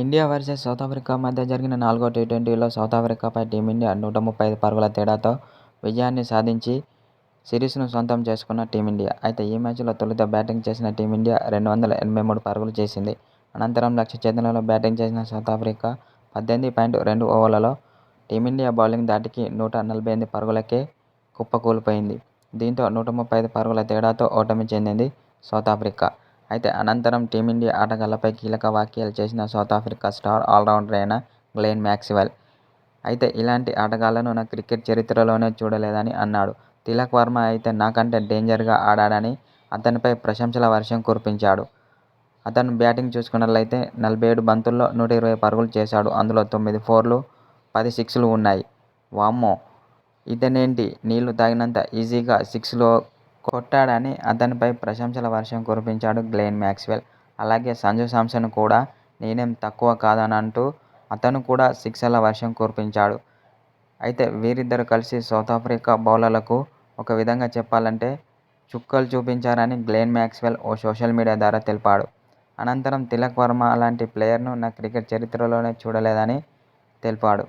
India versus south Africa మధ్య జరిగిన నాలుగో టీ-ట్వంటీలో సౌత్ ఆఫ్రికాపై టీమిండియా నూట ముప్పై ఐదు పరుగుల తేడాతో విజయాన్ని సాధించి సిరీస్ను సొంతం చేసుకున్న టీమిండియా. అయితే ఈ మ్యాచ్లో తొలుత బ్యాటింగ్ చేసిన టీమిండియా రెండు వందల ఎనభై మూడు పరుగులు చేసింది. అనంతరం లక్ష్య ఛేదనలో బ్యాటింగ్ చేసిన సౌత్ ఆఫ్రికా పద్దెనిమిది పాయింట్ రెండు ఓవర్లలో టీమిండియా బౌలింగ్ దాటికి నూట నలభై ఎనిమిది పరుగులకే కుప్పకూలిపోయింది. దీంతో నూట ముప్పై ఐదు పరుగుల తేడాతో ఓటమి చెందింది సౌత్ ఆఫ్రికా. అయితే అనంతరం టీమిండియా ఆటగాళ్ళపై కీలక వ్యాఖ్యలు చేసిన సౌత్ ఆఫ్రికా స్టార్ ఆల్రౌండర్ అయిన గ్లెన్ మాక్స్వెల్. అయితే ఇలాంటి ఆటగాళ్ళను నా క్రికెట్ చరిత్రలోనే చూడలేదని అన్నాడు. తిలక్ వర్మ అయితే నాకంటే డేంజర్గా ఆడాడని అతనిపై ప్రశంసల వర్షం కురిపించాడు. అతను బ్యాటింగ్ చూసుకున్నట్లయితే నలభై ఏడు బంతుల్లో నూట ఇరవై పరుగులు చేశాడు. అందులో తొమ్మిది ఫోర్లు, పది సిక్స్లు ఉన్నాయి. వామ్మో ఇతనేంటి నీళ్ళు తాగినంత ఈజీగా సిక్స్లో కొట్టాడని అతనిపై ప్రశంసల వర్షం కురిపించాడు గ్లెన్ మ్యాక్స్వెల్. అలాగే సంజు శాంసన్ కూడా నేనేం తక్కువ కాదనంటూ అతను కూడా సిక్సర్ల వర్షం కురిపించాడు. అయితే వీరిద్దరూ కలిసి సౌత్ ఆఫ్రికా బౌలర్లకు ఒక విధంగా చెప్పాలంటే చుక్కలు చూపించారని గ్లెన్ మ్యాక్స్వెల్ ఓ సోషల్ మీడియా ద్వారా తెలిపాడు. అనంతరం తిలక్ వర్మ అలాంటి ప్లేయర్ను నా క్రికెట్ చరిత్రలోనే చూడలేదని తెలిపాడు.